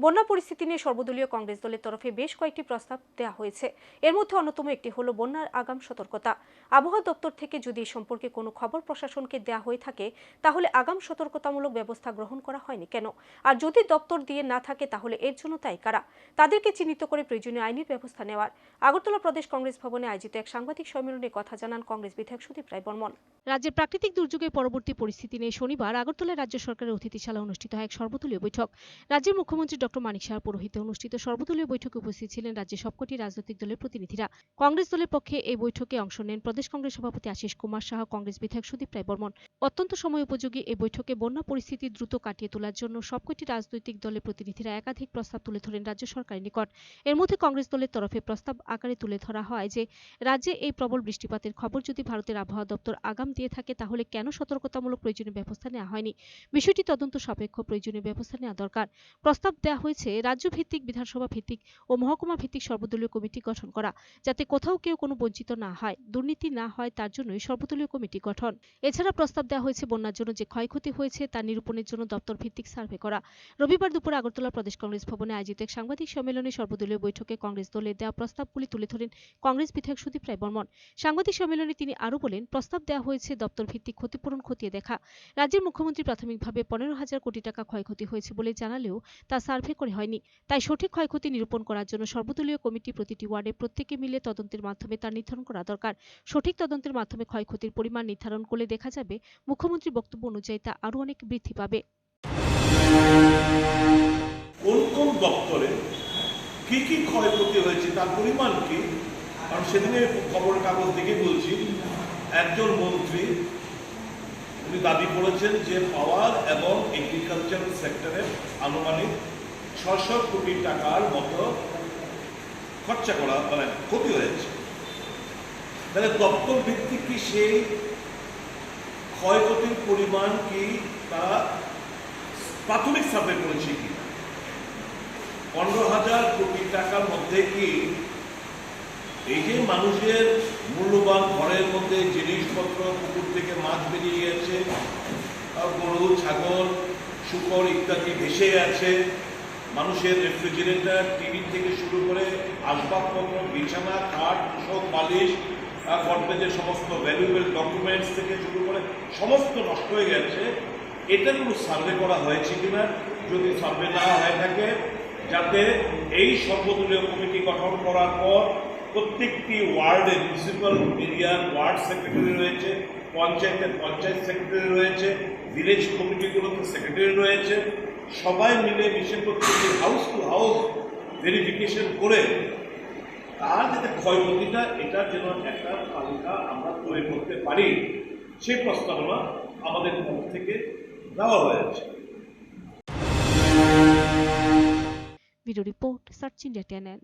বন্যা পরিস্থিতি নিয়ে সর্বদলীয় কংগ্রেস দলের তরফে বেশ কয়েকটি প্রস্তাব দেওয়া হয়েছে। এর মধ্যে অন্যতম একটি হলো বন্যার আগাম সতর্কতা। আবহাওয়া দপ্তর থেকে যদি সম্পর্কে কোনো খবর প্রশাসনকে দেওয়া হয়ে থাকে, তাহলে আগাম সতর্কতামূলক ব্যবস্থা গ্রহণ করা হয়নি কেন? আর যদি দপ্তর দিয়ে না থাকে, তাহলে এর জন্য তাই কারা? তাদেরকে চিহ্নিত করে প্রয়োজনীয় আইনি ব্যবস্থা নেওয়ার। আগরতলা প্রদেশ কংগ্রেস ভবনে আয়োজিত এক সাংবাদিক সম্মেলনে কথা জানান কংগ্রেস বিধায়ক সুদীপ রায় বর্মন। রাজ্যের প্রাকৃতিক দুর্যোগের পরবর্তী পরিস্থিতি নিয়ে শনিবার আগরতলায় রাজ্য সরকারের অতিথিশালা অনুষ্ঠিত হয় এক সর্বদলীয় বৈঠক। রাজ্যের মুখ্যমন্ত্রী ডক্টর মানিক সাহার পৌরোহিত্যে অনুষ্ঠিত সর্বদলীয় বৈঠকে উপস্থিত ছিলেন রাজ্যের সবকটি রাজনৈতিক দলের প্রতিনিধিরা। কংগ্রেস দলের পক্ষে এই বৈঠকে অংশ নেন প্রদেশ কংগ্রেস সভাপতি আশিস কুমার সাহা কংগ্রেস বিধায়ক সুদীপ রায় বর্মন। অত্যন্ত সময় উপযোগী এই বৈঠকে বন্যা পরিস্থিতি দ্রুত কাটিয়ে তোলার জন্য সবকটি রাজনৈতিক দলের প্রতিনিধিরা একাধিক প্রস্তাব তুলে ধরেন রাজ্য সরকারের নিকট। এর মধ্যে কংগ্রেস দলের তরফে প্রস্তাব আকারে তুলে ধরা হয় যে, রাজ্যে এই প্রবল বৃষ্টিপাতের খবর যদি ভারতের আবহাওয়া দপ্তর আগাম দিয়ে থাকে, তাহলে কেন সতর্কতামূলক প্রয়োজনীয় ব্যবস্থা নেওয়া হয়নি? বিষয়টি তদন্ত সাপেক্ষ প্রয়োজনীয় ব্যবস্থা নেওয়া দরকার। প্রস্তাব দেওয়া হয়েছে রাজ্য ভিত্তিক বিধানসভা ভিত্তিক ও মহকুমা ভিত্তিক সর্বদলীয় কমিটি গঠন করা, যাতে কোথাও কেউ কোনো বঞ্চিত না হয়, দুর্নীতি না হয় তার জন্যই সর্বদলীয় কমিটি গঠন। এছাড়া প্রস্তাব দেওয়া হয়েছে বন্যার জন্য যে ক্ষয়ক্ষতি হয়েছে তা নিরূপণের জন্য দপ্তর ভিত্তিক সার্ভে করা। রবিবার দুপুরে আগরতলা প্রদেশ কংগ্রেস ভবনে আয়োজিত এক সাংবাদিক সম্মেলনে সর্বদলীয় বৈঠকে কংগ্রেস দলের দেওয়া প্রস্তাবগুলি তুলে ধরেন কংগ্রেস বিধায়ক সুদীপ রায় বর্মন। সাংবাদিক সম্মেলনে তিনি আরও বলেন, প্রস্তাব দেওয়া হয়েছে দপ্তর ভিত্তিক ক্ষতিপূরণ খতিয়ে দেখা। রাজ্যের মুখ্যমন্ত্রী প্রাথমিকভাবে পনেরো হাজার কোটি টাকা ক্ষয়ক্ষতি হয়েছে বলে জানালেও তা সার্ভে করে হয়নি। তাই সঠিক ক্ষয়ক্ষতি নিরূপণ করার জন্য সর্বদলীয় কমিটি প্রতিটি ওয়ার্ডে প্রত্যেকে মিলে তদন্তের মাধ্যমে তা নির্ধারণ করা দরকার। সঠিক তদন্তের মাধ্যমে ক্ষয়ক্ষতির পরিমাণ নির্ধারণ করলে দেখা যাবে মুখ্যমন্ত্রীর বক্তব্য অনুযায়ী তা আরও অনেক বৃদ্ধি পাবে। কোন কোন দপ্তরে কি কি ক্ষয়ক্ষতি হয়েছে, তার পরিমাণ কি? কারণ সেদিনে খবরের কাগজ দেখে বলছি, একজন মন্ত্রী, উনি দাবি করেছেন যে পাওয়ার এবং এগ্রিকালচার সেক্টরে আনুমানিক ছশো কোটি টাকার মতো খরচা করা মানে ক্ষতি হয়েছে তাহলে দপ্তর ভিত্তিক কি সেই ক্ষয়ক্ষতির পরিমাণ কি তারা প্রাথমিক সার্ভে করেছে কি? পনেরো হাজার কোটি টাকার মধ্যে কি এই যে মানুষের মূল্যবান ঘরের মধ্যে জিনিসপত্র, পুকুর থেকে মাছ বেরিয়ে গেছে গরু, ছাগল, শুকর ইত্যাদি ভেসে আছে মানুষের রেফ্রিজারেটর, টিভি থেকে শুরু করে আসবাবপত্র, বিছানা, খাট সব বালিশ গডরেজের সমস্ত ভ্যালুয়েবল ডকুমেন্টস থেকে শুরু করে সমস্ত নষ্ট হয়ে গেছে। এটা কোনো সার্ভে করা হয়েছে কিনা? যদি সার্ভে না হয়ে থাকে, যাতে এই সর্বদলীয় কমিটি গঠন করার পর প্রত্যেকটি ওয়ার্ডে মিউনিসিপ্যাল এরিয়ার ওয়ার্ড সেক্রেটারি রয়েছে, পঞ্চায়েতের পঞ্চায়েত সেক্রেটারি রয়েছে ভিলেজ কমিটিগুলোতে সেক্রেটারি রয়েছে সবাই মিলে বিশেষ করতে হাউস টু হাউস ভেরিফিকেশন করে, তার যাতে ক্ষয়ক্ষতিটা, এটার যেন একটা তালিকা আমরা তৈরি করতে পারি সেই প্রস্তাবনা আমাদের পক্ষ থেকে দেওয়া হয়েছে। Video report, search India channel.